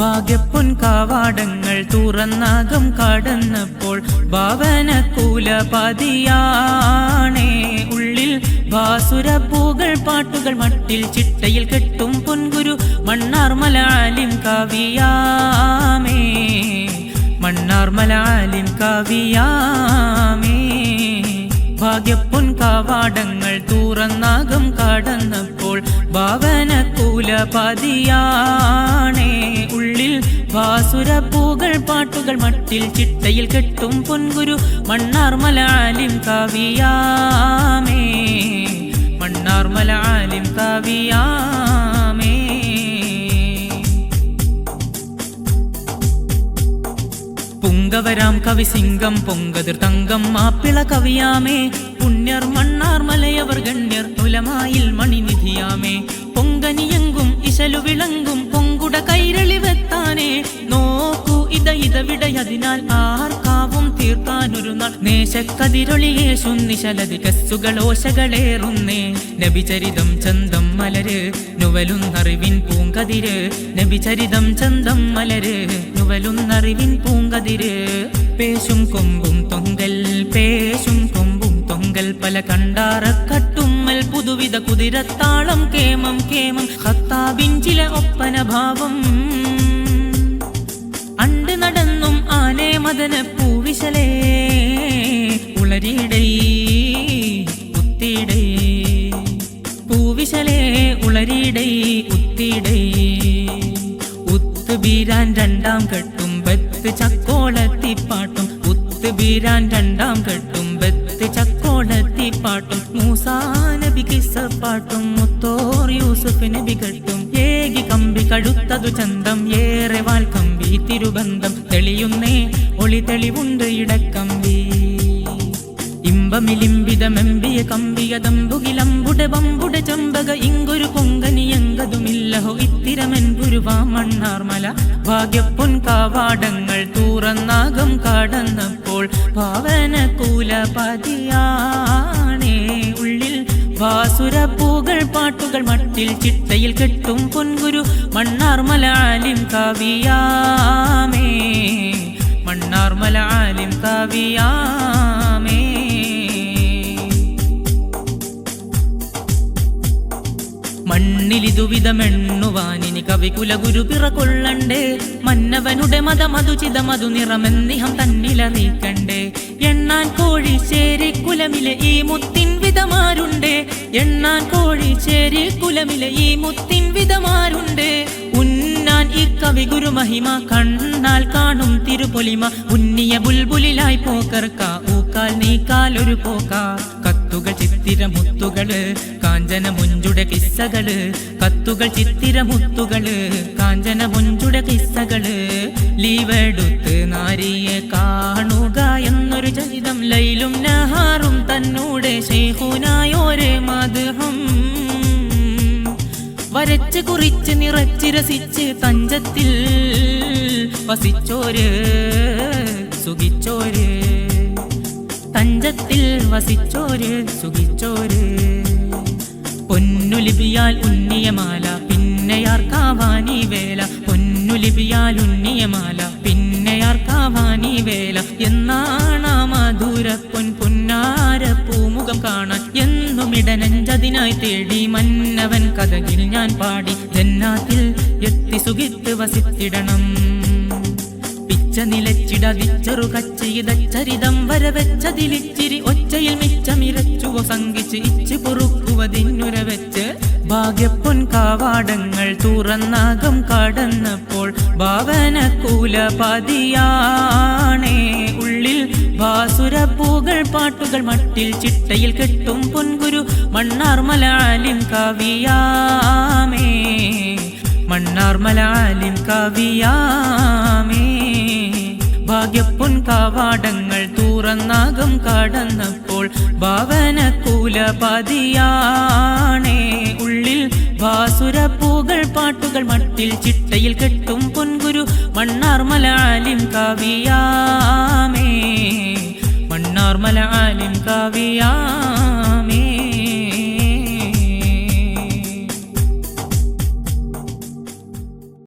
ഭാഗ്യപ്പൊൻ കാവാടങ്ങൾ തുറന്നാകം കടന്നപ്പോൾ ഭാവനക്കൂല കൂലപതിയാണേ ഉള്ളിൽ ഭാസുരപ്പൂകൾ പാട്ടുകൾ മട്ടിൽ ചിട്ടയിൽ കെട്ടും പൊൻകുരു മണ്ണാർ മലാലിം കവിയാമേ. മണ്ണാർമലാലിം കവിയാമേ. ഭാഗ്യപ്പൊൻ കാവാടങ്ങൾ തുറന്നാകം കടന്നപ്പോൾ ഭാവനക്കൂല പതിയാണേ ഉള്ളിൽ ഭാസുരപ്പൂകൾ പാട്ടുകൾ മട്ടിൽ ചിട്ടയിൽ കെട്ടും പൊൻകുരു കാവിയാമേ കവിയാമേ. മണ്ണാർമലാലിം കവിയാമേ പുങ്കവരാം കവി സിംഗം പൊങ്കതിർ തങ്കം മാപ്പിള കവിയാമേ. പുണ്യർ മണ്ണാർ മലയവർ ഗണ്യർ തുലമായിൽ മണിനിധിയാമേ. പൊങ്കനിയെങ്കും ഇശലു വിളങ്കും പൊങ്കുട കൈരളി വെത്താനേ. നോക്കൂ ഇത തീർക്കാനൊരു നാൾ നേശക്കതിരൊളിയേശു നിശലതി കസ്സുകളോശകളേറുന്നേ. നബിചരിതം ചന്തം മലര് നുവലുന്നറിവിൻ പൂങ്കതിര്. നബിചരിതം ചന്തം മലര് നുവലുന്നറിവിൻ പൂങ്കതിര്. പേശും കൊമ്പും തൊങ്കൽ പേശും കൊമ്പും തൊങ്കൽ. പല കണ്ടാറക്കട്ടുമ്മൽ പുതുവിധ കുതിരത്താളം കേമം കേമം. ഹത്താബിൻ ചില ഒപ്പന ഭാവം അണ്ട് നടന്നും ആനേ മദന പൂവിശലേ ഉളരിടൈ ഉത്തിടൈ. പൂവിശലേ ഉളരിടൈ ഉത്തിടൈ. ഉത്ത് രണ്ടാം കെട്ടും ബത്ത് ചക്കോളത്തിപ്പാട്ടും. ഉത്ത് ബീരാൻ രണ്ടാം കെട്ടും ബത്ത് ചക്കോളത്തിപ്പാട്ടും. മൂസാ നബി കിസ്സപ്പാട്ടും മുത്തോർ യൂസുഫ് നബി കെട്ടും. ഏകി കമ്പി കടുത്തതു ചന്തം ഏറെ വാൽ കമ്പി തിരുബന്ധം. തെളിയുന്നേ ഒളി തെളിവുണ്ട് ഇടക്കമ്പി കമ്പിയ കമ്പിയതമ്പുകിലമ്പുടെ ബമ്പുടെ ചമ്പക ഇങ്കൊരു കൊങ്കനിയങ്കതുമില്ലഹോ ഇത്തിരമെൻ ഗുരുവാ മണ്ണാർമല ഭാഗ്യപ്പൊൻ കാവാടങ്ങൾ തൂറന്നാകം കടന്നപ്പോൾ പാവന പതിയാണേ ഉള്ളിൽ. ഭാസുരപ്പൂകൾ പാട്ടുകൾ മട്ടിൽ ചിട്ടയിൽ കെട്ടും പൊൻകുരു മണ്ണാർമലാലിം കവിയാമേ. മണ്ണാർമലാലിം കവിയാമേ. മണ്ണിലിതുവിധമെണ്ണുവാനിനി കവികുല ഗുരു പിറകൊള്ളണ്ടേ. മന്നവനുടെ മതമതുചിത മധു നിറമെന്നിഹം തന്നിലറിയിക്കണ്ടേ. എണ്ണാൻ കോഴിശ്ശേരി കുലമിലെ ഈ മുത്തിൻ വിധമാരുണ്ടേ. എണ്ണാൻ കോഴിശ്ശേരി കുലമിലെ ഈ മുത്തിൻ വിധമാരുണ്ടേ. ഉന്നാൻ ഈ കവി ഗുരു മഹിമ കണ്ണാൽ കാണും തിരുപൊലിമ. ഉന്നിയ ബുൽബുലിലായി പോക്കർക്ക. ഊക്കാൽ നീക്കാൽ ഒരു പോക്ക. കത്തുകൾ ചിത്തിര മുത്തുകൾ കാഞ്ചന മുഞ്ചുടെ കിസ്സകൾ കത്തുകൾ ചിത്തിര മുത്തുകൾ കാഞ്ചന മുഞ്ചുടെ കിസ്സകൾ. ലീവെടുത്ത് നാരിയെ കാണുക എന്നൊരു ചരിതം ലൈലും നഹാറും തന്നൂടെ ശേഖുനായോരെ മധുഹം വരച്ച് കുറിച്ച് നിറച്ച് രസിച്ച് തഞ്ചത്തിൽ വസിച്ചോര് സുഖിച്ചോര്. തഞ്ചത്തിൽ വസിച്ചോര് സുഖിച്ചോര്. പൊന്നുലിപിയാൽ ഉന്നിയമാല പിന്നെയാർക്കാവാനി വേല. പൊന്നുലിപിയാൽ ഉന്നിയമാല പിന്നെയാർക്കാവാനി വേല. എന്നാണ് പൊൻ പൊന്നാര പൂമുഖം കാണാൻ. എന്നും ഇടനഞ്ചതിനായി തേടി മന്നവൻ കഥകിൽ ഞാൻ പാടി. ജന്നാത്തിൽ എത്തി സുഖിത്ത് വസിത്തിടണം. പിച്ച നിലച്ചിടതിച്ചെറു കച്ചയിതച്ചരിതം വരവെച്ചതിലിച്ചിരി ഒച്ചയിൽ മിച്ചമിരച്ചുവോ സംഘിച്ച് ഇച്ച് പൊറുക്കുവതിന്നുര വെച്ച് ഭാഗ്യപ്പൊൻ കാവാടങ്ങൾ തുറന്നാകം കടന്നപ്പോൾ ഭാവന പതിയാണേ ഉള്ളിൽ ഭാസുരപ്പൂകൾ പാട്ടുകൾ മട്ടിൽ ചിട്ടയിൽ കെട്ടും പൊൻകുരു മണ്ണാർ മലാലിൻ കവിയാമേ മണ്ണാർ മലാലിൻ ഭാഗ്യപ്പൊൻ കാവാടങ്ങൾ തുറന്നാകം കടന്നപ്പോൾ ഭാവനകൂല കൂലപതിയാണേ ഉള്ളിൽ ഭാസുരപ്പൂകൾ പാട്ടുകൾ മട്ടിൽ ചിട്ടയിൽ കെട്ടും പൊൻകുരു മണ്ണാർമലാലിം കവിയാമേ. മണ്ണാർമലാലിം കവിയാമേ.